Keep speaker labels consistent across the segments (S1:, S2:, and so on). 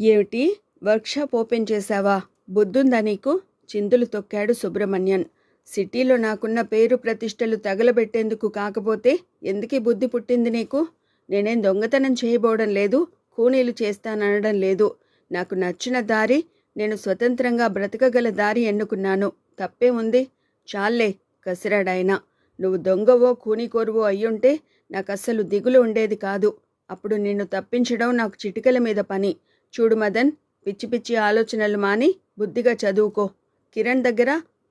S1: ఏమిటి? Workshop open చేశావా? బుద్ధుందా నీకు? చిందులు తొక్కాడు సుబ్రహ్మణ్యన్. సిటీలో నాకున్న పేరు ప్రతిష్టలు తగలబెట్టేందుకు కాకపోతే ఎందుకీ బుద్ధి పుట్టింది నీకు? నేనేం దొంగతనం చేయబోవడం లేదు కూనీలు చేస్తాననడం లేదు. నాకు నచ్చిన దారి నేను స్వతంత్రంగా బ్రతకగల దారి ఎన్నుకున్నాను. తప్పే ఉంది. చాలే కసిరాడాయన. నువ్వు దొంగవో కూనికోరువో అయ్యుంటే నాకు అస్సలు దిగులు ఉండేది కాదు. అప్పుడు నిన్ను తప్పించడం నాకు చిటికల మీద పని. చూడు మదన్ పిచ్చి పిచ్చి ఆలోచనలు మాని బుద్ధిగా చదువుకో. కిరణ్ దగ్గర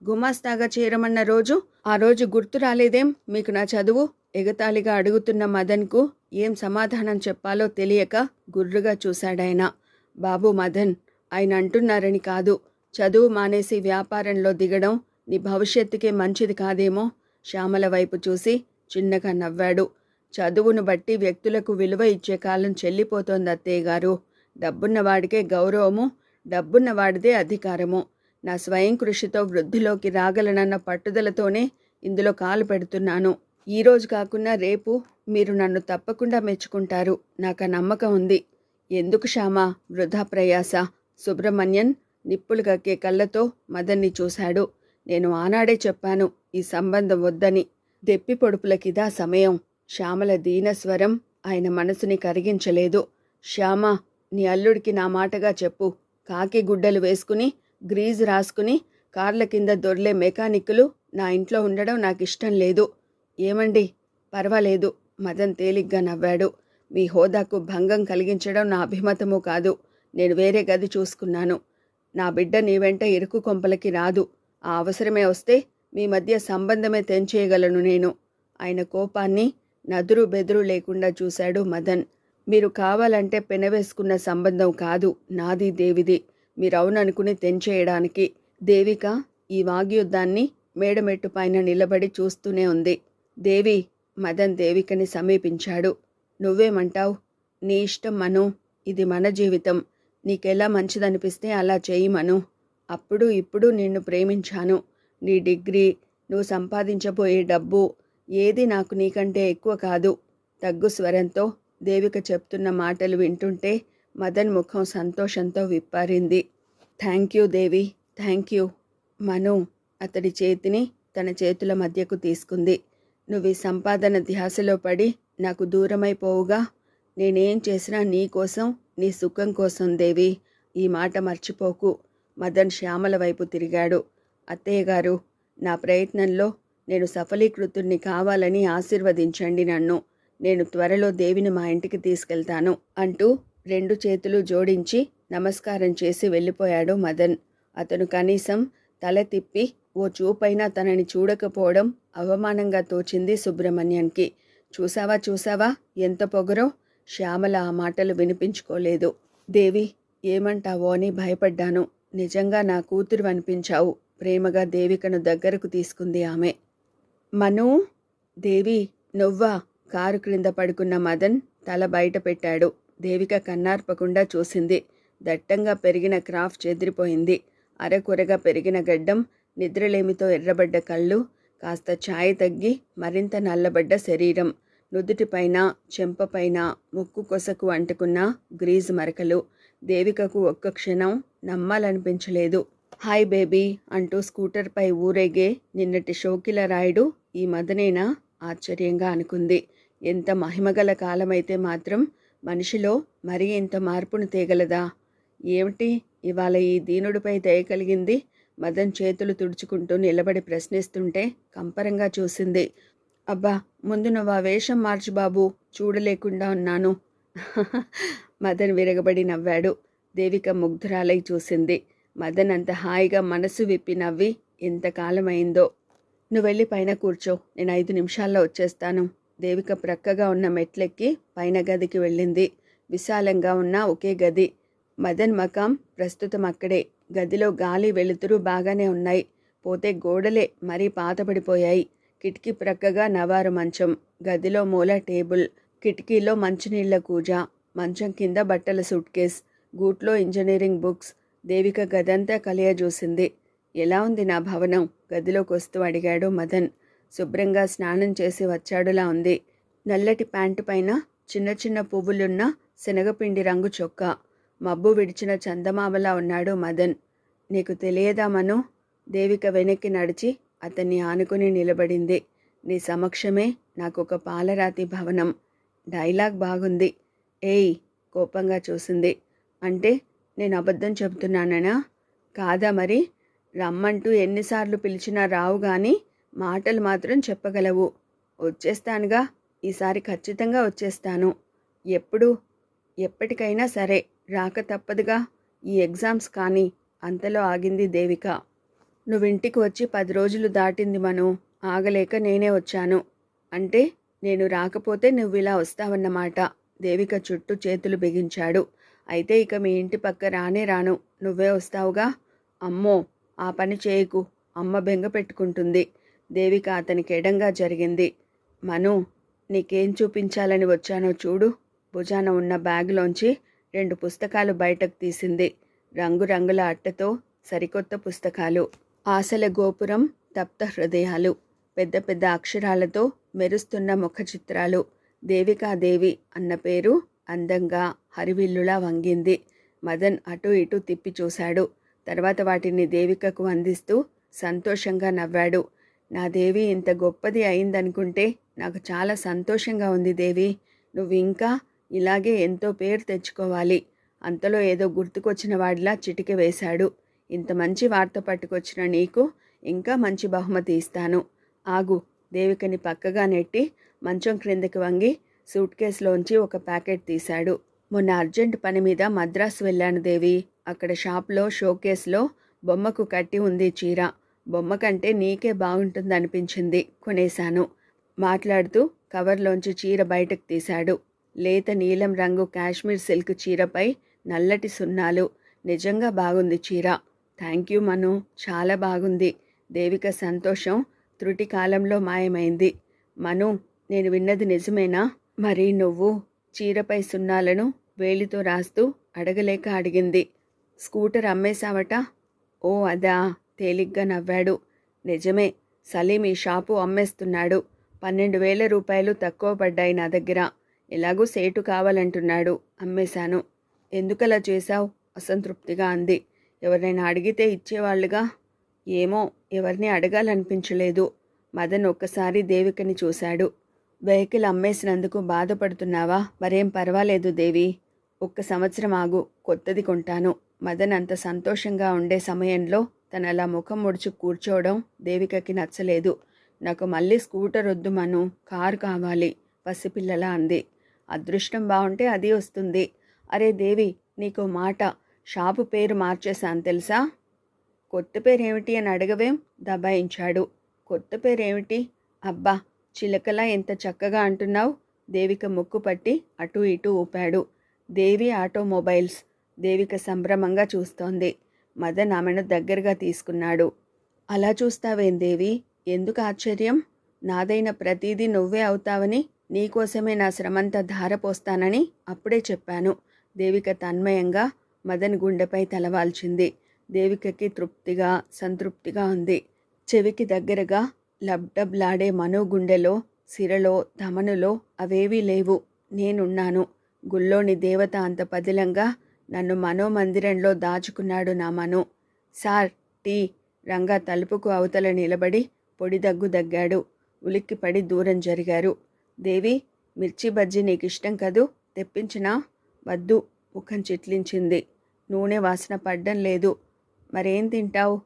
S1: గుమాస్తాగా చేరమన్న రోజు ఆ రోజు గుర్తు రాలేదేం? మీకు నా చదువు? ఎగతాళిగా అడుగుతున్న మదన్కు ఏం సమాధానం చెప్పాలో తెలియక గుర్రుగా చూశాడాయన. బాబు మదన్ ఆయన అంటున్నారని కాదు. చదువు మానేసి వ్యాపారంలో దిగడం నీ భవిష్యత్తుకే మంచిది కాదేమో? శ్యామల వైపు చూసి చిన్నగా నవ్వాడు. చదువును బట్టి వ్యక్తులకు విలువ ఇచ్చే కాలం చెల్లిపోతోంది అత్తయ్య గారు. డబ్బున్నవాడికే గౌరవము డబ్బున్నవాడిదే అధికారము. నా స్వయం కృషితో వృద్ధిలోకి రాగలనన్న పట్టుదలతోనే ఇందులో కాలు పెడుతున్నాను. ఈరోజు కాకుండా రేపు మీరు నన్ను తప్పకుండా మెచ్చుకుంటారు. నాకు ఆ నమ్మకం ఉంది. ఎందుకు శ్యామా? వృధా ప్రయాస. సుబ్రహ్మణ్యన్ నిప్పులు కక్కే కళ్ళతో మదన్ని చూశాడు. నేను ఆనాడే చెప్పాను ఈ సంబంధం వద్దని. దెప్పి పొడుపులకిదా సమయం. శ్యామల దీనస్వరం ఆయన మనసుని కరిగించలేదు. శ్యామ నీ అల్లుడికి నా మాటగా చెప్పు. కాకి గుడ్డలు వేసుకుని గ్రీజ్ రాసుకుని కార్ల కింద దొర్లే మెకానిక్కులు నా ఇంట్లో ఉండడం నాకు ఇష్టం లేదు. ఏమండి? పర్వాలేదు. మదన్ తేలిగ్గా నవ్వాడు. మీ హోదాకు భంగం కలిగించడం నా అభిమతము కాదు. నేను వేరే గది చూసుకున్నాను. నా బిడ్డ నీ వెంట ఇరుకు కొంపలకి రాదు. ఆ అవసరమే వస్తే మీ మధ్య సంబంధమే తెంచేయగలను నేను. ఆయన కోపాన్ని నదురు బెదురు లేకుండా చూశాడు మదన్. మీరు కావాలంటే పెనవేసుకున్న సంబంధం కాదు. నాది దేవిది. మీరవుననుకుని తెంచేయడానికి. దేవిక ఈ వాగ్యుద్ధాన్ని మేడమెట్టు పైన నిలబడి చూస్తూనే ఉంది. దేవి మదన్ దేవికని సమీపించాడు. నువ్వేమంటావు? నీ ఇష్టం మను. ఇది మన జీవితం. నీకెలా మంచిదనిపిస్తే అలా చేయి మను. అప్పుడు ఇప్పుడు నిన్ను ప్రేమించాను. నీ డిగ్రీ నువ్వు సంపాదించబోయే డబ్బు ఏది నాకు నీకంటే ఎక్కువ కాదు. తగ్గు స్వరంతో దేవిక చెప్తున్న మాటలు వింటుంటే మదన్ ముఖం సంతోషంతో విప్పారింది. Thank you Devi thank you. Manu అతడి చేతిని తన చేతుల మధ్యకు తీసుకుంది. నువ్వు ఈ సంపాదన ధ్యాసలో పడి నాకు దూరమైపోవుగా నేనేం చేసినా నీ కోసం నీ సుఖం కోసం దేవి ఈ మాట మర్చిపోకు. మదన్ శ్యామల వైపు తిరిగాడు. అత్తయ్య గారు నా ప్రయత్నంలో నేను సఫలీకృతుణ్ణి కావాలని ఆశీర్వదించండి నన్ను. నేను త్వరలో దేవిని మా ఇంటికి తీసుకెళ్తాను అంటూ రెండు చేతులు జోడించి నమస్కారం చేసి వెళ్ళిపోయాడు మదన్. అతను కనీసం తల తిప్పి ఓ చూపైనా తనని చూడకపోవడం అవమానంగా తోచింది సుబ్రహ్మణ్యానికి చూసావా చూసావా ఎంత పొగరో? శ్యామల ఆ మాటలు వినిపించుకోలేదు. దేవి ఏమంటావో అని భయపడ్డాను. నిజంగా నా కూతురు అనిపించావు. ప్రేమగా దేవికను దగ్గరకు తీసుకుంది ఆమె. మను దేవి నువ్వా? కారు క్రింద పడుకున్న మదన్ తల బయట పెట్టాడు. దేవిక కన్నార్పకుండా చూసింది. దట్టంగా పెరిగిన క్రాఫ్ చెదిరిపోయింది. అరకొరగా పెరిగిన గడ్డం నిద్రలేమితో ఎర్రబడ్డ కళ్ళు కాస్త ఛాయ తగ్గి మరింత నల్లబడ్డ శరీరం నుదుటిపైన చెంపపైన ముక్కు కొసకు అంటుకున్న గ్రీజ్ మరకలు. దేవికకు ఒక్క క్షణం నమ్మాలనిపించలేదు. హాయ్ బేబీ అంటూ స్కూటర్పై ఊరేగే నిన్నటి షోకిల రాయుడు ఈ మదనేనా? ఆశ్చర్యంగా అనుకుంది. ఎంత మహిమగల కాలమైతే మాత్రం మనిషిలో మరి ఇంత మార్పును తేగలదా? ఏమిటి ఇవాళ ఈ దీనుడిపై దయ కలిగింది? మదన్ చేతులు తుడుచుకుంటూ నిలబడి ప్రశ్నిస్తుంటే కంపరంగా చూసింది. అబ్బా ముందు నువ్వు ఆ వేషం మార్చు బాబు చూడలేకుండా ఉన్నాను. మదన్ విరగబడి నవ్వాడు. దేవిక ముగ్ధురాలై చూసింది. మదన్ అంత హాయిగా మనసు విప్పి నవ్వి ఎంతకాలమైందో నువ్వు వెళ్ళి పైన కూర్చో. నేను ఐదు నిమిషాల్లో వచ్చేస్తాను. దేవిక ప్రక్కగా ఉన్న మెట్లెక్కి పైన గదికి వెళ్ళింది. విశాలంగా ఉన్న ఒకే గది. మదన్ మకాం ప్రస్తుతం అక్కడే. గదిలో గాలి వెలుతురు బాగానే ఉన్నాయి. పోతే గోడలే మరీ పాతబడిపోయాయి కిటికీ ప్రక్కగా నవారు మంచం. గదిలో మూల టేబుల్. కిటికీలో మంచినీళ్ళ కూజ. మంచం కింద బట్టల సూట్ కేస్. గూట్లో ఇంజనీరింగ్ బుక్స్. దేవిక గదంతా కలియజూసింది. ఎలా ఉంది నా భవనం? గదిలోకి వస్తూ అడిగాడు మదన్. శుభ్రంగా స్నానం చేసి వచ్చాడులా ఉంది. నల్లటి ప్యాంటు పైన చిన్న చిన్న పువ్వులున్న శనగపిండి రంగు చొక్కా. మబ్బు విడిచిన చందమామలా ఉన్నాడు మదన్. నీకు తెలియదా మను? దేవిక వెనక్కి నడిచి అతన్ని ఆనుకుని నిలబడింది. నీ సమక్షమే నాకు ఒక పాలరాతి భవనం. డైలాగ్ బాగుంది. ఏయ్ కోపంగా చూసింది. అంటే నేను అబద్ధం చెబుతున్నానా కాదా మరి? రమ్మంటూ ఎన్నిసార్లు పిలిచినా రావు కానీ మాటలు మాత్రం చెప్పగలవు. వచ్చేస్తానుగా. ఈసారి ఖచ్చితంగా వచ్చేస్తాను. ఎప్పుడు? ఎప్పటికైనా సరే. రాక తప్పదుగా. ఈ ఎగ్జామ్స్ కానీ అంతలో ఆగింది దేవిక. నువ్వింటికి వచ్చి పది రోజులు దాటింది మను. ఆగలేక నేనే వచ్చాను. అంటే నేను రాకపోతే నువ్వు ఇలా వస్తావన్నమాట. దేవిక చుట్టూ చేతులు బిగించాడు. అయితే ఇక మీ ఇంటి పక్క రానే రాను. నువ్వే వస్తావుగా? అమ్మో! ఆ పని చేయకు. అమ్మ బెంగ పెట్టుకుంటుంది. దేవిక అతనికి ఎడంగా జరిగింది. మను నీకేం చూపించాలని వచ్చానో చూడు. భుజాన ఉన్న బ్యాగ్లోంచి రెండు పుస్తకాలు బయటకు తీసింది. రంగురంగుల అట్టతో సరికొత్త పుస్తకాలు. ఆశల గోపురం తప్త హృదయాలు. పెద్ద పెద్ద అక్షరాలతో మెరుస్తున్న ముఖ చిత్రాలు. దేవికాదేవి అన్న పేరు అందంగా హరివిల్లులా వంగింది. మదన్ అటు ఇటు తిప్పి చూశాడు. తర్వాత వాటిని దేవికకు అందిస్తూ సంతోషంగా నవ్వాడు. నా దేవి ఇంత గొప్పది అయిందనుకుంటే నాకు చాలా సంతోషంగా ఉంది దేవి. నువ్వు ఇంకా ఇలాగే ఎంతో పేరు తెచ్చుకోవాలి. అంతలో ఏదో గుర్తుకొచ్చిన వాడిలా చిటిక వేశాడు. ఇంత మంచి వార్త పట్టుకొచ్చిన నీకు ఇంకా మంచి బహుమతి ఇస్తాను. ఆగు దేవికని పక్కగా నెట్టి మంచం క్రిందకి వంగి సూట్ కేసులోంచి ఒక ప్యాకెట్ తీశాడు. మొన్న అర్జెంట్ పని మీద మద్రాసు వెళ్ళాను దేవి. అక్కడ షాప్లో షోకేస్లో బొమ్మకు కట్టి ఉంది చీర. బొమ్మ కంటే నీకే బాగుంటుంది అనిపించింది కొనేశాను. మాట్లాడుతూ కవర్లోంచి చీర బయటకు తీశాడు. లేత నీలం రంగు కాశ్మీర్ సిల్క్ చీరపై నల్లటి సున్నాలు. నిజంగా బాగుంది చీర. Thank you Manu. చాలా బాగుంది. దేవిక సంతోషం త్రుటి కాలంలో మాయమైంది. మను నేను విన్నది నిజమేనా? మరి నువ్వు చీరపై సున్నాలను వేలితో రాస్తూ అడగలేక అడిగింది. స్కూటర్ అమ్మేశావట? ఓ అదా. తేలిగ్గా నవ్వాడు. నిజమే సలీం ఈ షాపు అమ్మేస్తున్నాడు. పన్నెండు వేల రూపాయలు తక్కువ పడ్డాయి నా దగ్గర. ఎలాగూ సేటు కావాలంటున్నాడు. అమ్మేశాను. ఎందుకలా చేశావు? అసంతృప్తిగా అంది. ఎవరినైనా అడిగితే ఇచ్చేవాళ్ళుగా? ఏమో ఎవరిని అడగాలనిపించలేదు. మదన్ ఒక్కసారి దేవికని చూశాడు. వెహికల్ అమ్మేసినందుకు బాధపడుతున్నావా? మరేం పర్వాలేదు దేవి. ఒక్క సంవత్సరం ఆగు కొత్తది కొంటాను. మదన్ అంత సంతోషంగా ఉండే సమయంలో తను అలా ముఖం ముడుచు కూర్చోవడం దేవికకి నచ్చలేదు. నాకు మళ్ళీ స్కూటర్ వద్దు మను కారు కావాలి పసిపిల్లలా అంది. అదృష్టం బాగుంటే అది వస్తుంది. అరే దేవి నీకు మాట షాపు పేరు మార్చేశాను తెలుసా? కొత్త పేరేమిటి అని అడగవేం? దబాయించాడు. కొత్త పేరేమిటి? అబ్బా చిలకలా ఎంత చక్కగా అంటున్నావు? దేవిక ముక్కు పట్టి అటు ఇటు ఊపాడు. దేవి ఆటోమొబైల్స్ దేవిక సంభ్రమంగా చూస్తోంది. మదన్ ఆమెను దగ్గరగా తీసుకున్నాడు. అలా చూస్తావేం దేవి? ఎందుకు ఆశ్చర్యం? నాదైన ప్రతిదీ నువ్వే అవుతావని నీకోసమే నా శ్రమంతా ధారపోస్తానని అప్పుడే చెప్పాను. దేవిక తన్మయంగా మదన్ గుండెపై తలవాల్చింది. దేవికకి తృప్తిగా సంతృప్తిగా ఉంది. చెవికి దగ్గరగా లబ్డబ్లాడే మనో గుండెలో సిరలో ధమనులో అవేవీ లేవు. నేనున్నాను. గుల్లోని దేవత అంత పదిలంగా నన్ను మనోమందిరంలో దాచుకున్నాడు నా మను. సార్ టీ రంగా తలుపుకు అవతల నిలబడి పొడి దగ్గు దగ్గాడు. ఉలిక్కిపడి దూరం జరిగారు. దేవి మిర్చి బజ్జీ నీకు ఇష్టం కదూ? తెప్పించినా వద్దు ముఖం చిట్లించింది. నూనె వాసన పడ్డం లేదు. మరేం తింటావు?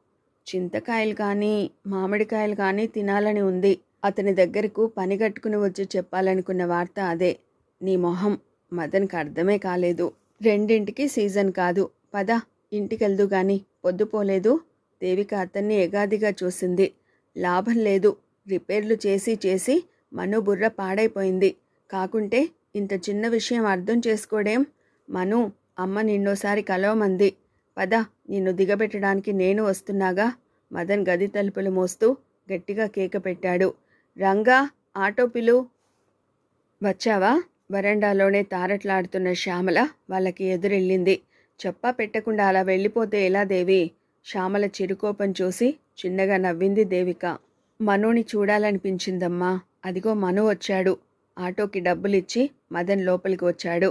S1: చింతకాయలు కానీ మామిడికాయలు కానీ తినాలని ఉంది. అతని దగ్గరకు పని కట్టుకుని వచ్చి చెప్పాలనుకున్న వార్త అదే. నీ మొహం మదన్కి అర్థమే కాలేదు. రెండింటికి సీజన్ కాదు. పద ఇంటికెళ్దు గాని. పొద్దుపోలేదు దేవిక అతన్ని ఎగాదిగా చూసింది. లాభం లేదు. రిపేర్లు చేసి చేసి మను బుర్ర పాడైపోయింది. కాకుంటే ఇంత చిన్న విషయం అర్థం చేసుకోడేం? మను అమ్మ నిన్నోసారి కలవమంది. పద నిన్ను దిగబెట్టడానికి నేను వస్తున్నాగా? మదన్ గది తలుపులు మోస్తూ గట్టిగా కేక పెట్టాడు. రంగా ఆటో పిలు వచ్చావా? వరండాలోనే తారట్లాడుతున్న శ్యామల వాళ్ళకి ఎదురెళ్ళింది. చెప్పా పెట్టకుండా అలా వెళ్ళిపోతే ఎలా దేవి? శ్యామల చిరుకోపం చూసి చిన్నగా నవ్వింది దేవిక. మనుని చూడాలనిపించిందమ్మా. అదిగో మను వచ్చాడు. ఆటోకి డబ్బులిచ్చి మదన్ లోపలికి వచ్చాడు.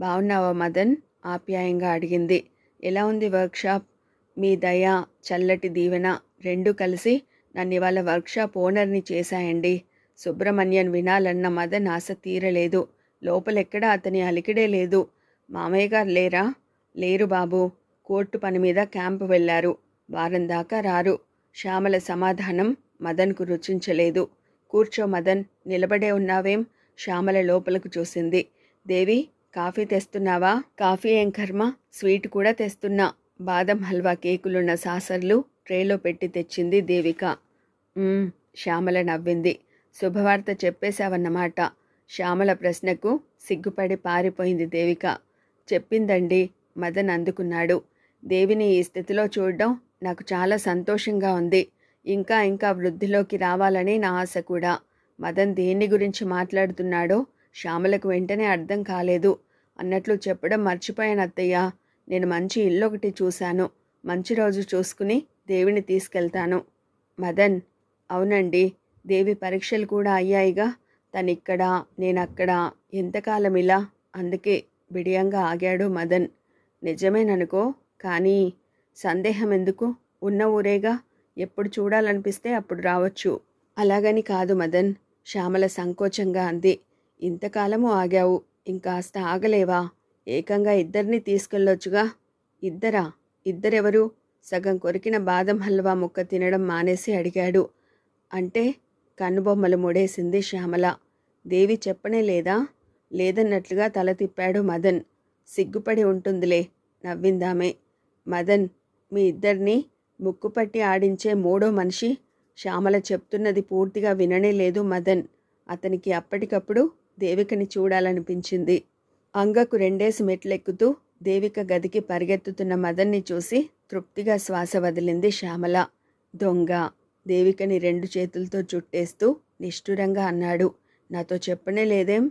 S1: బావున్నావా మదన్? ఆప్యాయంగా అడిగింది. ఎలా ఉంది వర్క్షాప్? మీ దయ చల్లటి దీవెన రెండు కలిసి నన్ను ఇవాళ వర్క్షాప్ ఓనర్ని చేశాయండి. సుబ్రహ్మణ్యన్ వినాలన్న మదన్ ఆశ తీరలేదు. లోపలెక్కడా అతని అలికిడే లేదు. మామయ్య గారు లేరా? లేరు బాబు. కోర్టు పని మీద క్యాంపు వెళ్ళారు. వారం దాకా రారు. శ్యామల సమాధానం మదన్కు రుచించలేదు. కూర్చో మదన్ నిలబడే ఉన్నావేం? శ్యామల లోపలకు చూసింది. దేవి కాఫీ తెస్తున్నావా? కాఫీ ఏం కర్మ? స్వీట్ కూడా తెస్తున్నా. బాదం హల్వా కేకులున్న సాసర్లు ట్రేలో పెట్టి తెచ్చింది దేవిక. శ్యామల నవ్వింది. శుభవార్త చెప్పేశావన్నమాట. శ్యామల ప్రశ్నకు సిగ్గుపడి పారిపోయింది దేవిక. చెప్పిందండి మదన్ అందుకున్నాడు. దేవిని ఈ స్థితిలో చూడడం నాకు చాలా సంతోషంగా ఉంది. ఇంకా ఇంకా వృద్ధిలోకి రావాలని నా ఆశ కూడా. మదన్ దేని గురించి మాట్లాడుతున్నాడో శ్యామలకు వెంటనే అర్థం కాలేదు. అన్నట్లు చెప్పడం మర్చిపోయాను అత్తయ్య. నేను మంచి ఇల్లు ఒకటి చూశాను. మంచి రోజు చూసుకుని దేవిని తీసుకెళ్తాను. మదన్ అవునండి. దేవి పరీక్షలు కూడా అయ్యాయిగా. తనిక్కడ నేనక్కడ ఎంతకాలం ఇలా అందుకే బిడియంగా ఆగాడు మదన్. నిజమేననుకో కానీ సందేహం ఎందుకు ఉన్న ఊరేగా ఎప్పుడు చూడాలనిపిస్తే అప్పుడు రావచ్చు. అలాగని కాదు మదన్. శ్యామల సంకోచంగా అంది. ఇంతకాలము ఆగావు ఇంకాస్త ఆగలేవా? ఏకంగా ఇద్దరిని తీసుకెళ్ళొచ్చుగా? ఇద్దరా? ఇద్దరెవరు? సగం కొరికిన బాదం హల్వా ముక్క తినడం మానేసి అడిగాడు. అంటే కన్నుబొమ్మలు ముడేసింది శ్యామల. దేవి చెప్పనే లేదా? లేదన్నట్లుగా తల తిప్పాడు మదన్. సిగ్గుపడి ఉంటుందిలే నవ్విందామే. మదన్ మీ ఇద్దరిని ముక్కుపట్టి ఆడించే మూడో మనిషి శ్యామల చెప్తున్నది పూర్తిగా విననే లేదు మదన్. అతనికి అప్పటికప్పుడు దేవికని చూడాలనిపించింది. అంగకు రెండేసి మెట్లెక్కుతూ దేవిక గదికి పరిగెత్తుతున్న మదన్ని చూసి తృప్తిగా శ్వాస వదిలింది శ్యామల. దొంగ దేవికని రెండు చేతులతో చుట్టేస్తూ నిష్ఠురంగా అన్నాడు. నాతో చెప్పనే లేదేం?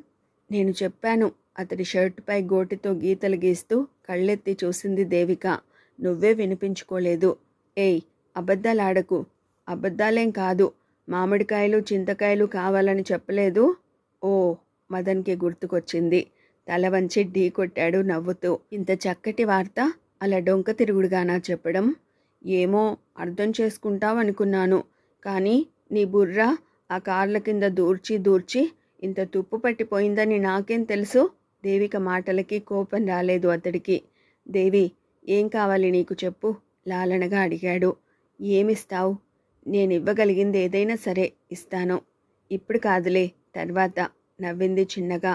S1: నేను చెప్పాను. అతడి షర్టుపై గోటితో గీతలు గీస్తూ కళ్ళెత్తి చూసింది దేవిక. నువ్వే వినిపించుకోలేదు. ఏయ్ అబద్ధాలాడకు. అబద్ధాలేం కాదు. మామిడికాయలు చింతకాయలు కావాలని చెప్పలేదు. ఓ మదన్కి గుర్తుకొచ్చింది. తల వంచి ఢీ కొట్టాడు నవ్వుతూ. ఇంత చక్కటి వార్త? అలా డొంక తిరుగుడుగానా చెప్పడం? ఏమో అర్థం చేసుకుంటావనుకున్నాను. కానీ నీ బుర్ర ఆ కార్ల కింద దూర్చి దూర్చి ఇంత తుప్పు పట్టిపోయిందని నాకేం తెలుసు? దేవిక మాటలకి కోపం రాలేదు అతడికి. దేవి ఏం కావాలి నీకు చెప్పు? లాలనగా అడిగాడు. ఏమిస్తావు? నేను ఇవ్వగలిగింది ఏదైనా సరే ఇస్తాను. ఇప్పుడు కాదులే తర్వాత నవ్వింది చిన్నగా.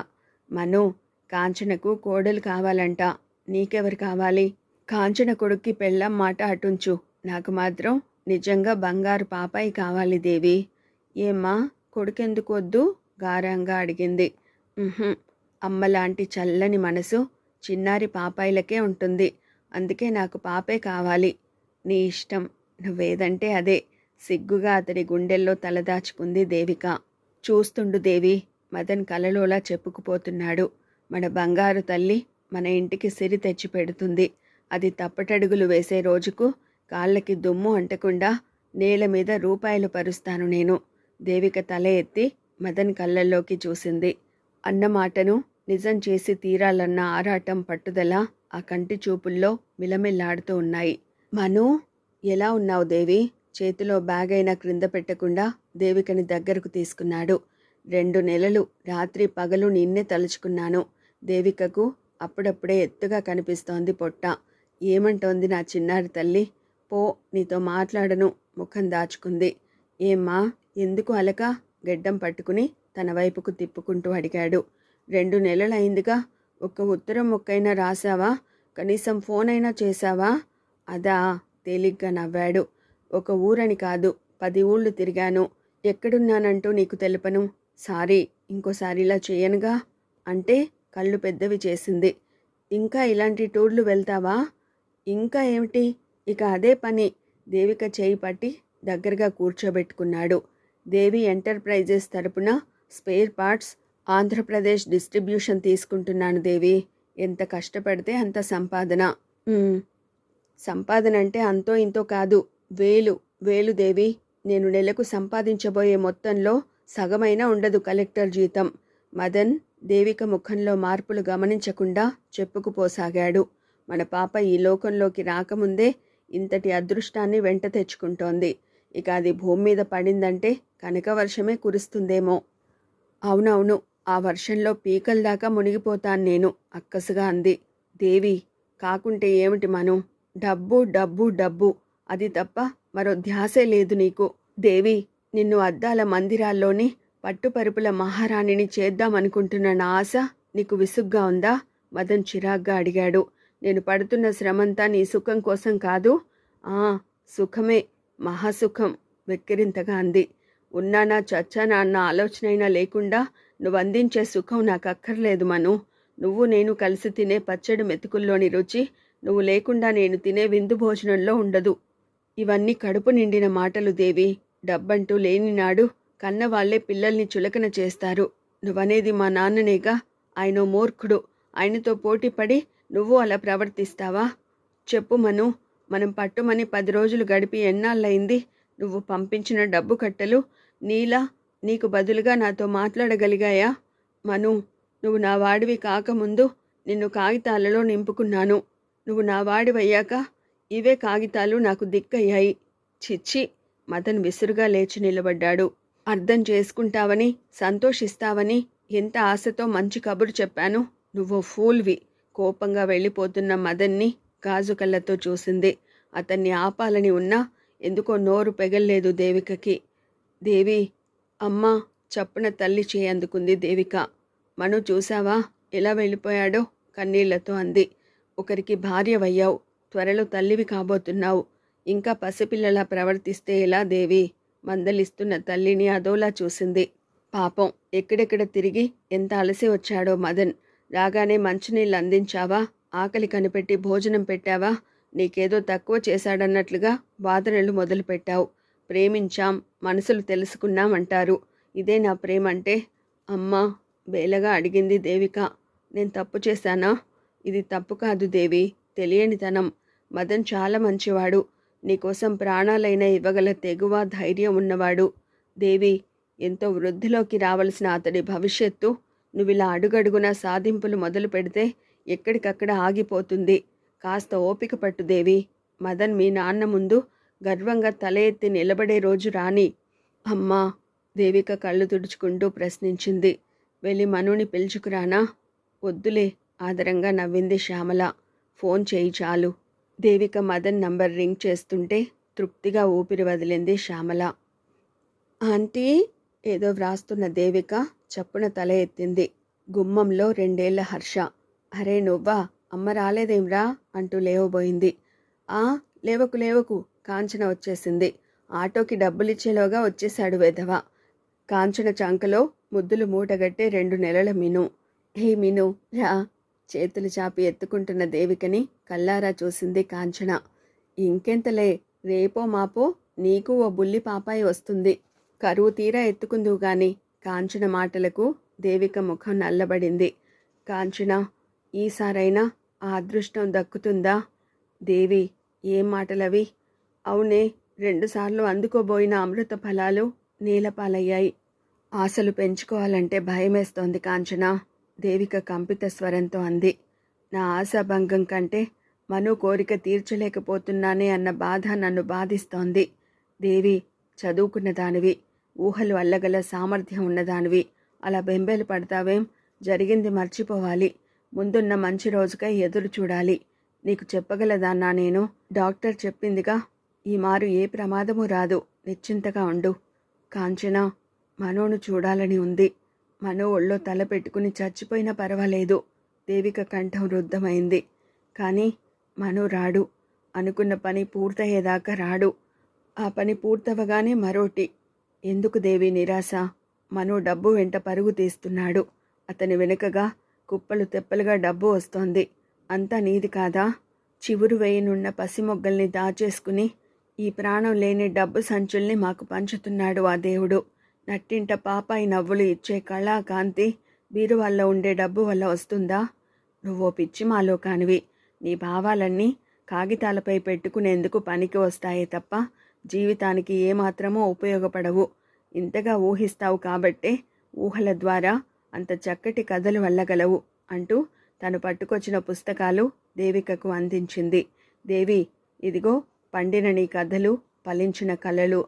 S1: మను కాంచనకు కోడలు కావాలంట. నీకెవరు కావాలి? కాంచన కొడుక్కి పెళ్ళం మాట అటుంచు. నాకు మాత్రం నిజంగా బంగారు పాపాయి కావాలి దేవి. ఏమ్మా కొడుకెందుకు వద్దు? గారంగా అడిగింది. అమ్మలాంటి చల్లని మనసు చిన్నారి పాపాయిలకే ఉంటుంది. అందుకే నాకు పాపే కావాలి. నీ ఇష్టం నువ్వేదంటే అదే. సిగ్గుగా అతడి గుండెల్లో తలదాచుకుంది దేవిక. చూస్తుండు దేవి మదన్ కలలోలా చెప్పుకుపోతున్నాడు. మన బంగారు తల్లి మన ఇంటికి సిరి తెచ్చిపెడుతుంది. అది తప్పటడుగులు వేసే రోజుకు కాళ్ళకి దుమ్ము అంటకుండా నేల మీద రూపాయలు పరుస్తాను నేను. దేవిక తల ఎత్తి మదన్ కళ్ళల్లోకి చూసింది. అన్నమాటను నిజం చేసి తీరాలన్న ఆరాటం పట్టుదల ఆ కంటి చూపుల్లో మిలమిల్లాడుతూ ఉన్నాయి. మను ఎలా ఉన్నావు దేవి? చేతిలో బ్యాగ్ అయినా క్రింద పెట్టకుండా దేవికని దగ్గరకు తీసుకున్నాడు. రెండు నెలలు రాత్రి పగలు నిన్నే తలుచుకున్నాను. దేవికకు అప్పుడప్పుడే ఎత్తుగా కనిపిస్తోంది పొట్ట. ఏమంటోంది నా చిన్నారి తల్లి? పో నీతో మాట్లాడను ముఖం దాచుకుంది. ఏమ్మా ఎందుకు అలక? గెడ్డం పట్టుకుని తన వైపుకు తిప్పుకుంటూ అడిగాడు. రెండు నెలలైందిగా ఒక్క ఉత్తరం ఒక్కైనా రాసావా కనీసం ఫోన్ అయినా చేశావా? అదా తేలిగ్గా నవ్వాడు. ఒక ఊరని కాదు పది ఊళ్ళు తిరిగాను. ఎక్కడున్నానంటూ నీకు తెలుపను? సారీ ఇంకోసారి ఇలా చేయనుగా? అంటే కళ్ళు పెద్దవి చేసింది. ఇంకా ఇలాంటి టూర్లు వెళ్తావా? ఇంకా ఏమిటి? ఇక అదే పని దేవిక చేయి పట్టి దగ్గరగా కూర్చోబెట్టుకున్నాడు. దేవి ఎంటర్ప్రైజెస్ తరపున స్పేర్ పార్ట్స్ ఆంధ్రప్రదేశ్ డిస్ట్రిబ్యూషన్ తీసుకుంటున్నాను దేవి. ఎంత కష్టపడితే అంత సంపాదన. సంపాదన అంటే అంతో ఇంతో కాదు వేలు వేలు దేవి. నేను నెలకు సంపాదించబోయే మొత్తంలో సగమైనా ఉండదు కలెక్టర్ జీతం. మదన్ దేవిక ముఖంలో మార్పులు గమనించకుండా చెప్పుకుపోసాగాడు. మన పాప ఈ లోకంలోకి రాకముందే ఇంతటి అదృష్టాన్ని వెంట తెచ్చుకుంటోంది. ఇక అది భూమి మీద పడిందంటే కనక వర్షమే కురుస్తుందేమో. అవునవును ఆ వర్షంలో పీకల దాకా మునిగిపోతాను నేను అక్కసుగా అంది. దేవి కాకుంటే ఏమిటి మను? డబ్బు డబ్బు డబ్బు. అది తప్ప మరో ధ్యాసే లేదు నీకు. దేవి నిన్ను అద్దాల మందిరాల్లోని పట్టుపరుపుల మహారాణిని చేద్దామనుకుంటున్న నా ఆశ నీకు విసుగ్గా ఉందా? మదన్ చిరాగ్గా అడిగాడు. నేను పడుతున్న శ్రమంతా నీ సుఖం కోసం కాదు. ఆ సుఖమే మహాసుఖం వెక్కిరింతగా అంది. ఉన్నానా చచ్చానా అన్న ఆలోచనైనా లేకుండా నువ్వు అందించే సుఖం నాకు అక్కర్లేదు మను. నువ్వు నేను కలిసి తినే పచ్చడి మెతుకుల్లోని రుచి నువ్వు లేకుండా నేను తినే విందు భోజనంలో ఉండదు. ఇవన్నీ కడుపు నిండిన మాటలు దేవి. డబ్బంటూ లేనినాడు కన్నవాళ్ళే పిల్లల్ని చులకన చేస్తారు. నువ్వనేది మా నాన్ననేగా. ఆయన మూర్ఖుడు. ఆయనతో పోటీపడి నువ్వు అలా ప్రవర్తిస్తావా? చెప్పు మను. మనం పట్టుమని పది రోజులు గడిపి ఎన్నాళ్ళయింది? నువ్వు పంపించిన డబ్బు కట్టలు నీలా నీకు బదులుగా నాతో మాట్లాడగలిగాయా? మను నువ్వు నా వాడివి కాకముందు నిన్ను కాగితాలలో నింపుకున్నాను. నువ్వు నా వాడివయ్యాక ఇవే కాగితాలు నాకు దిక్కయ్యాయి. చిచ్చి మదన్ విసురుగా లేచి నిలబడ్డాడు. అర్థం చేసుకుంటావని సంతోషిస్తావని ఎంత ఆశతో మంచి కబురు చెప్పాను? నువ్వు ఫూల్వి. కోపంగా వెళ్ళిపోతున్న మదన్ని గాజు కళ్ళతో చూసింది. అతన్ని ఆపాలని ఉన్నా ఎందుకో నోరు పెగల్లేదు దేవికకి. దేవి అమ్మా చప్పున తల్లి చేయందుకుంది దేవిక. మను చూసావా ఎలా వెళ్ళిపోయాడో? కన్నీళ్ళతో అంది. ఒకరికి భార్యవయ్యావు. త్వరలో తల్లివి కాబోతున్నావు. ఇంకా పసిపిల్లలా ప్రవర్తిస్తే ఎలా దేవి? మందలిస్తున్న తల్లిని అదోలా చూసింది. పాపం ఎక్కడెక్కడ తిరిగి ఎంత అలసి వచ్చాడో మదన్. రాగానే మంచినీళ్ళు అందించావా? ఆకలి కనిపెట్టి భోజనం పెట్టావా? నీకేదో తక్కువ చేశాడన్నట్లుగా వాదనలు మొదలుపెట్టావు. ప్రేమించాం మనసులు తెలుసుకున్నాం అంటారు ఇదే నా ప్రేమ అంటే అమ్మా బేలగా అడిగింది దేవిక. నేను తప్పు చేశానా? ఇది తప్పు కాదు దేవి తెలియనితనం. మదన్ చాలా మంచివాడు. నీకోసం ప్రాణాలైనా ఇవ్వగల తెగువ ధైర్యం ఉన్నవాడు. దేవి ఎంతో వృద్ధిలోకి రావలసిన అతడి భవిష్యత్తు నువ్వు ఇలా అడుగడుగున సాధింపులు మొదలు పెడితే ఎక్కడికక్కడ ఆగిపోతుంది. కాస్త ఓపిక పట్టు దేవి. మదన్ మీ నాన్న ముందు గర్వంగా తల ఎత్తి నిలబడే రోజు రాని అమ్మా! దేవిక కళ్ళు తుడుచుకుంటూ ప్రశ్నించింది. వెళ్ళి మనుని పిలుచుకురానా వద్దులే ఆదరంగా నవ్వింది శ్యామల. ఫోన్ చేయి చాలు. దేవిక మదన్ నంబర్ రింగ్ చేస్తుంటే తృప్తిగా ఊపిరి వదిలింది శ్యామల. ఆంటీ! ఏదో వ్రాస్తున్న దేవిక. చప్పున తల ఎత్తింది. గుమ్మంలో రెండేళ్ళ హర్ష. అరే నువ్వా అమ్మ రాలేదేంరా అంటూ లేవబోయింది. ఆ లేవకు లేవకు కాంచన వచ్చేసింది. ఆటోకి డబ్బులిచ్చేలోగా వచ్చేశాడు వెధవ. కాంచన చంకలో ముద్దులు మూటగట్టే రెండు నెలల మిను. హే మిను రా. చేతులు చాపి ఎత్తుకుంటున్న దేవికని కల్లారా చూసింది కాంచన. ఇంకెంతలే రేపో మాపో నీకు ఓ బుల్లి పాపాయి వస్తుంది. కరువు తీరా ఎత్తుకుందువు గాని కాంచన మాటలకు దేవిక ముఖం నల్లబడింది. కాంచన ఈసారైనా ఆ అదృష్టం దక్కుతుందా? దేవి ఏం మాటలవి? అవునే రెండుసార్లు అందుకోబోయిన అమృత ఫలాలు నీలపాలయ్యాయి. ఆశలు పెంచుకోవాలంటే భయమేస్తోంది కాంచన. దేవిక కంపిత స్వరంతో అంది. నా ఆశాభంగం కంటే మను కోరిక తీర్చలేకపోతున్నానే అన్న బాధ నన్ను బాధిస్తోంది. దేవి చదువుకున్న దానివి. ఊహలు అల్లగల సామర్థ్యం ఉన్నదానివి. అలా బెంబేలు పడతావేం? జరిగింది మర్చిపోవాలి. ముందున్న మంచి రోజుకై ఎదురు చూడాలి. నీకు చెప్పగలదాన్నా నేను? డాక్టర్ చెప్పిందిగా ఈ మారు ఏ ప్రమాదము రాదు. నిశ్చింతగా ఉండు. కాంచన మనోను చూడాలని ఉంది. మనో ఒళ్ళో తల పెట్టుకుని చచ్చిపోయినా పర్వాలేదు. దేవిక కంఠం రుద్ధమైంది. కానీ మనో రాడు. అనుకున్న పని పూర్తయ్యేదాకా రాడు. ఆ పని పూర్తవగానే మరోటి. ఎందుకు దేవి నిరాశ? మనో డబ్బు వెంట పరుగు తీస్తున్నాడు. అతని వెనుకగా కుప్పలు తెప్పలుగా డబ్బు వస్తోంది. అంతా నీది కాదా? చివురు వేయనున్న పసిమొగ్గల్ని దాచేసుకుని ఈ ప్రాణం లేని డబ్బు సంచుల్ని మాకు పంచుతున్నాడు ఆ దేవుడు. నట్టింట పాపాయి నవ్వులు ఇచ్చే కళా కాంతి బీరువాల్లో ఉండే డబ్బు వల్ల వస్తుందా? నువ్వో పిచ్చి మాలో కానివి నీ భావాలన్నీ కాగితాలపై పెట్టుకునేందుకు పనికి వస్తాయే తప్ప జీవితానికి ఏమాత్రమో ఉపయోగపడవు. ఇంతగా ఊహిస్తావు కాబట్టే ఊహల ద్వారా అంత చక్కటి కథలు వెళ్ళగలవు అంటూ తను పట్టుకొచ్చిన పుస్తకాలు దేవికకు అందించింది. దేవి ఇదిగో పండిన నీ కథలు ఫలించిన కళలు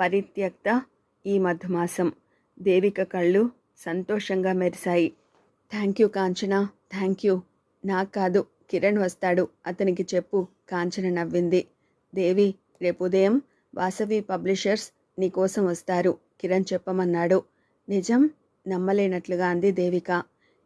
S1: పరిత్యక్త ఈ మధుమాసం. దేవిక కళ్ళు సంతోషంగా మెరిశాయి. Thank you Kanchana thank you. నాకు కాదు కిరణ్ వస్తాడు అతనికి చెప్పు కాంచన నవ్వింది. దేవి రేపు ఉదయం వాసవి పబ్లిషర్స్ నీకోసం వస్తారు. కిరణ్ చెప్పమన్నాడు. నిజం నమ్మలేనట్లుగా అంది దేవిక.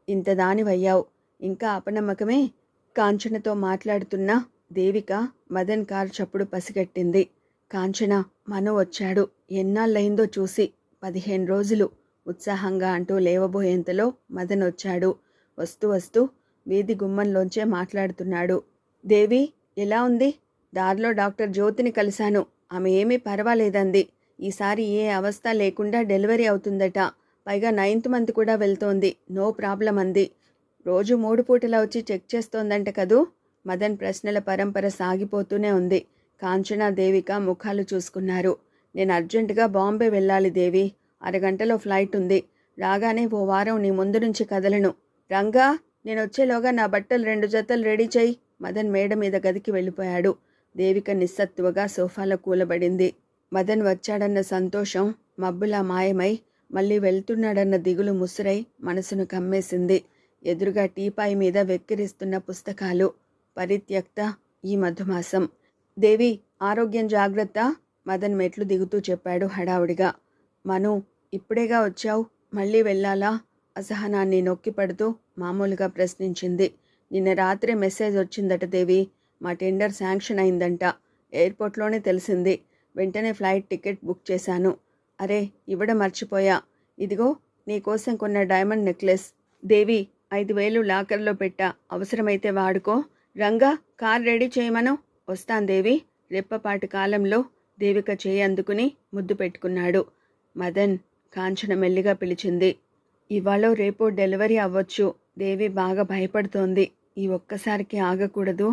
S1: ఇంత దానివయ్యావు. ఇంకా అపనమ్మకమే? కాంచనతో మాట్లాడుతున్న దేవిక మదన్ కారు చప్పుడు పసిగట్టింది. కాంచన మను వచ్చాడు. ఎన్నాళ్ళయిందో చూసి పదిహేను రోజులు ఉత్సాహంగా అంటూ లేవబోయేంతలో మదన్ వచ్చాడు. వస్తూ వస్తూ వీధి గుమ్మంలోంచే మాట్లాడుతున్నాడు. దేవి ఎలా ఉంది? దారిలో డాక్టర్ జ్యోతిని కలిశాను. ఆమె ఏమీ పర్వాలేదంది. ఈసారి ఏ అవస్థ లేకుండా డెలివరీ అవుతుందట. పైగా నైన్త్ మంత్ కూడా వెళ్తోంది. నో ప్రాబ్లం అంది. రోజు మూడు పూటలా వచ్చి చెక్ చేస్తోందంట కదూ? మదన్ ప్రశ్నల పరంపర సాగిపోతూనే ఉంది. కాంచనా దేవిక ముఖాలు చూసుకున్నారు. నేను అర్జెంటుగా బాంబే వెళ్ళాలి దేవి. అరగంటలో ఫ్లైట్ ఉంది. రాగానే ఓ వారం నీ ముందు నుంచి కదలను. రంగా నేను వచ్చేలోగా నా బట్టలు రెండు జతలు రెడీ చేయి. మదన్ మేడ మీద గదికి వెళ్ళిపోయాడు. దేవిక నిస్సత్తువగా సోఫాలో కూలబడింది. మదన్ వచ్చాడన్న సంతోషం మబ్బులా మాయమై మళ్ళీ వెళ్తున్నాడన్న దిగులు ముసురై మనసును కమ్మేసింది. ఎదురుగా టీపాయి మీద వెక్కిరిస్తున్న పుస్తకాలు పరిత్యక్త ఈ మధుమాసం. దేవి ఆరోగ్యం జాగ్రత్త మదన్ మెట్లు దిగుతూ చెప్పాడు హడావుడిగా. మను ఇప్పుడేగా వచ్చావు? మళ్ళీ వెళ్ళాలా? అసహనాన్ని నొక్కిపడుతూ మామూలుగా ప్రశ్నించింది. నిన్న రాత్రి మెసేజ్ వచ్చిందట దేవి. మా టెండర్ శాంక్షన్ అయిందంట. ఎయిర్పోర్ట్లోనే తెలిసింది. వెంటనే ఫ్లైట్ టికెట్ బుక్ చేశాను. అరే ఇవ్వడం మర్చిపోయా. ఇదిగో నీకోసం కొన్న డైమండ్ నెక్లెస్. దేవి ఐదు వేలు లాకర్లో పెట్టా. అవసరమైతే వాడుకో. రంగా కార్ రెడీ చేయమను. వస్తాను దేవి. రెప్పపాటి కాలంలో దేవిక చేయి అందుకుని ముద్దు పెట్టుకున్నాడు. మదన్ కాంచన మెల్లిగా పిలిచింది. ఇవాళ రేపు డెలివరీ అవ్వచ్చు. దేవి బాగా భయపడుతోంది. ఈ ఒక్కసారికి ఆగకూడదు.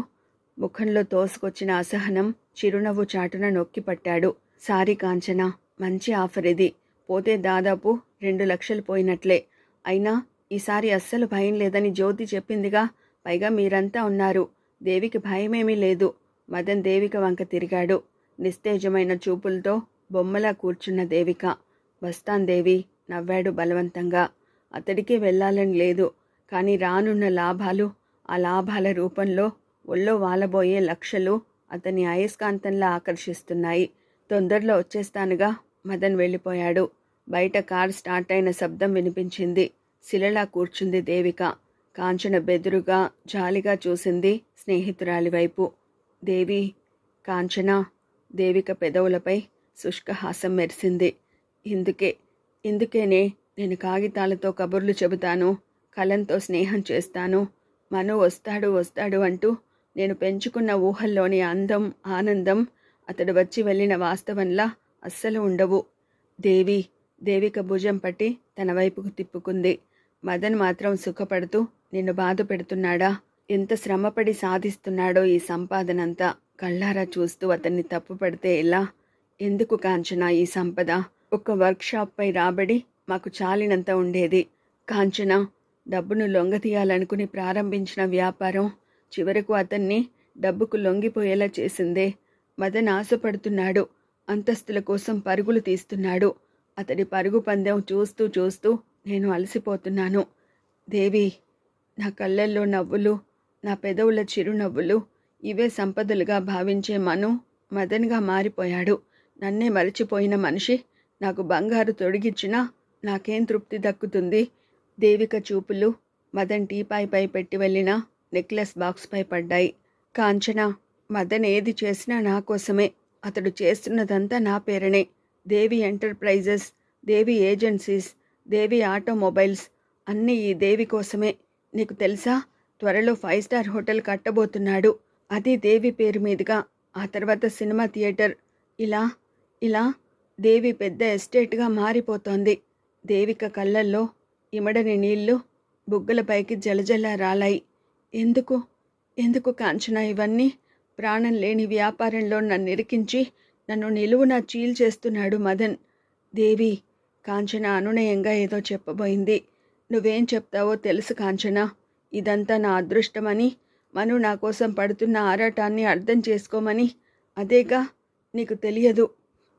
S1: ముఖంలో తోసుకొచ్చిన అసహనం చిరునవ్వు చాటున నొక్కి పట్టాడు. సారీ కాంచన మంచి ఆఫర్ ఇది. పోతే దాదాపు రెండు లక్షలు పోయినట్లే. అయినా ఈసారి అస్సలు భయం లేదని జ్యోతి చెప్పిందిగా పైగా మీరంతా ఉన్నారు. దేవికి భయమేమీ లేదు. మదన్ దేవిక వంక తిరిగాడు. నిస్తేజమైన చూపులతో బొమ్మలా కూర్చున్న దేవిక. వస్తాన్ దేవి నవ్వాడు బలవంతంగా. అతడికి వెళ్ళాలని లేదు కానీ రానున్న లాభాలు ఆ లాభాల రూపంలో ఒళ్ళో వాలబోయే లక్షలు అతని అయస్కాంతంలా ఆకర్షిస్తున్నాయి. తొందరలో వచ్చేస్తానుగా. మదన్ వెళ్ళిపోయాడు. బయట కార్ స్టార్ట్ అయిన శబ్దం వినిపించింది. శిలలా కూర్చుంది దేవిక. కాంచన బెదురుగా జాలిగా చూసింది స్నేహితురాలి వైపు. దేవి కాంచన దేవిక పెదవులపై శుష్కహాసం మెరిసింది. ఇందుకే ఇందుకేనే నేను కాగితాలతో కబుర్లు చెబుతాను కలంతో స్నేహం చేస్తాను. మను వస్తాడు వస్తాడు అంటూ నేను పెంచుకున్న ఊహల్లోని అందం ఆనందం అతడు వచ్చి వెళ్ళిన వాస్తవంలా అస్సలు ఉండవు. దేవి దేవిక భుజం పట్టి తన వైపుకు తిప్పుకుంది. మదన్ మాత్రం సుఖపడుతూ నిన్ను బాధ పెడుతున్నాడా? ఎంత శ్రమపడి సాధిస్తున్నాడో ఈ సంపాదనంతా? కళ్ళారా చూస్తూ అతన్ని తప్పు పడితే ఎలా? ఎందుకు కాంచన ఈ సంపద? ఒక వర్క్షాప్పై రాబడి మాకు చాలినంత ఉండేది. కాంచన డబ్బును లొంగతీయాలనుకుని ప్రారంభించిన వ్యాపారం చివరకు అతన్ని డబ్బుకు లొంగిపోయేలా చేసిందే. మదన్ ఆశపడుతున్నాడు. అంతస్తుల కోసం పరుగులు తీస్తున్నాడు. అతడి పరుగు పందెం చూస్తూ చూస్తూ నేను అలసిపోతున్నాను. దేవి నా కళ్ళల్లో నవ్వులు నా పెదవుల చిరునవ్వులు ఇవే సంపదలుగా భావించే మను మదన్గా మారిపోయాడు. నన్నే మరచిపోయిన మనిషి నాకు బంగారు తొడిగిచ్చినా నాకేం తృప్తి దక్కుతుంది? దేవిక చూపులు మదన్ టీపాయిపై పెట్టి వెళ్ళిన నెక్లెస్ బాక్స్పై పడ్డాయి. కాంచన మదన్ ఏది చేసినా నా కోసమే. అతడు చేస్తున్నదంతా నా పేరనే. Devi enterprises Devi agencies Devi automobiles అన్నీ ఈ దేవి కోసమే. నీకు తెలుసా? త్వరలో ఫైవ్ స్టార్ హోటల్ కట్టబోతున్నాడు. అది దేవి పేరు మీదుగా. ఆ తర్వాత సినిమా థియేటర్. ఇలా ఇలా దేవి పెద్ద ఎస్టేట్గా మారిపోతోంది. దేవిక కళ్ళల్లో ఇమడని నీళ్ళు బుగ్గలపైకి జలజల రాలాయి. ఎందుకు? ఎందుకు కాంచన ఇవన్నీ? ప్రాణం లేని వ్యాపారంలో నన్ను ఇరికించి నన్ను నిలువున చీల్చేస్తున్నాడు మదన్. దేవి కాంచన అనునయంగా ఏదో చెప్పబోయింది. నువ్వేం చెప్తావో తెలుసు కాంచన. ఇదంతా నా అదృష్టమని మను నా కోసం పడుతున్న ఆరాటాన్ని అర్థం చేసుకోమని. అదేగా నీకు తెలియదు.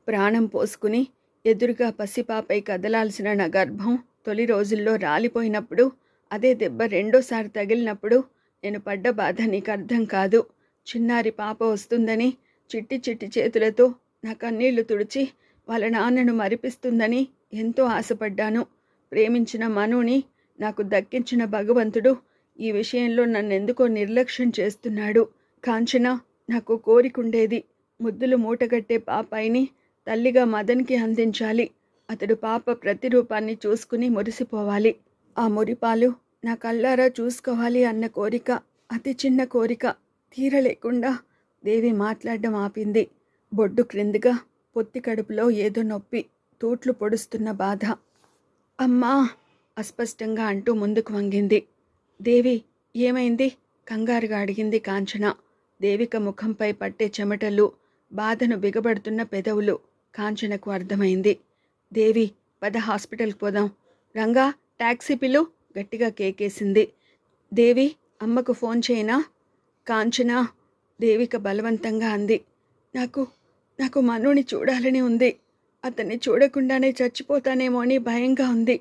S1: ప్రాణం పోసుకుని ఎదురుగా పసిపాపై కదలాల్సిన నా గర్భం తొలి రోజుల్లో రాలిపోయినప్పుడు అదే దెబ్బ రెండోసారి తగిలినప్పుడు నేను పడ్డ బాధ నీకు అర్థం కాదు. చిన్నారి పాప వస్తుందని చిట్టి చిట్టి చేతులతో నా కన్నీళ్ళు తుడిచి వాళ్ళ నాన్నను మరిపిస్తుందని ఎంతో ఆశపడ్డాను. ప్రేమించిన మనుని నాకు దక్కించిన భగవంతుడు ఈ విషయంలో నన్నెందుకో నిర్లక్ష్యం చేస్తున్నాడు. కాంచన నాకు కోరికుండేది ముద్దులు మూటగట్టే పాపాయిని తల్లిగా మదన్కి అందించాలి. అతడు పాప ప్రతిరూపాన్ని చూసుకుని మురిసిపోవాలి. ఆ మురిపాలు నా కళ్ళారా చూసుకోవాలి అన్న కోరిక అతి చిన్న కోరిక తీరలేకుండా దేవి మాట్లాడడం ఆపింది. బొడ్డు క్రిందిగా పొత్తి కడుపులో ఏదో నొప్పి తూట్లు పొడుస్తున్న బాధ. అమ్మా! అస్పష్టంగా అంటూ ముందుకు వంగింది. దేవి ఏమైంది? కంగారుగా అడిగింది కాంచన. దేవిక ముఖంపై పట్టే చెమటలు బాధను బిగబడుతున్న పెదవులు కాంచనకు అర్థమైంది. దేవి పద హాస్పిటల్కి పోదాం. రంగా టాక్సీ పిలు. గట్టిగా కేకేసింది. దేవి అమ్మకు ఫోన్ చేయనా? కాంచన దేవిక బలవంతంగా అంది. నాకు నాకు మనుని చూడాలని ఉంది. అతన్ని చూడకుండానే చచ్చిపోతానేమో అని భయంగా ఉంది.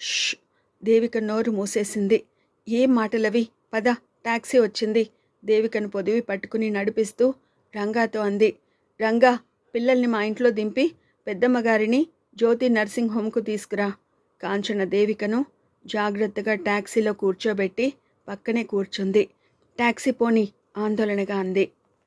S1: ష్ దేవిక నోరు మూసేసింది. ఏం మాటలవి? పద టాక్సీ వచ్చింది. దేవికను పొదివి పట్టుకుని నడిపిస్తూ రంగాతో అంది. రంగా పిల్లల్ని మా ఇంట్లో దింపి పెద్దమ్మగారిని జ్యోతి నర్సింగ్ హోమ్కు తీసుకురా. కాంచన దేవికను జాగ్రత్తగా టాక్సీలో కూర్చోబెట్టి పక్కనే కూర్చుంది. ట్యాక్సీ పోని ఆందోళనగా అంది.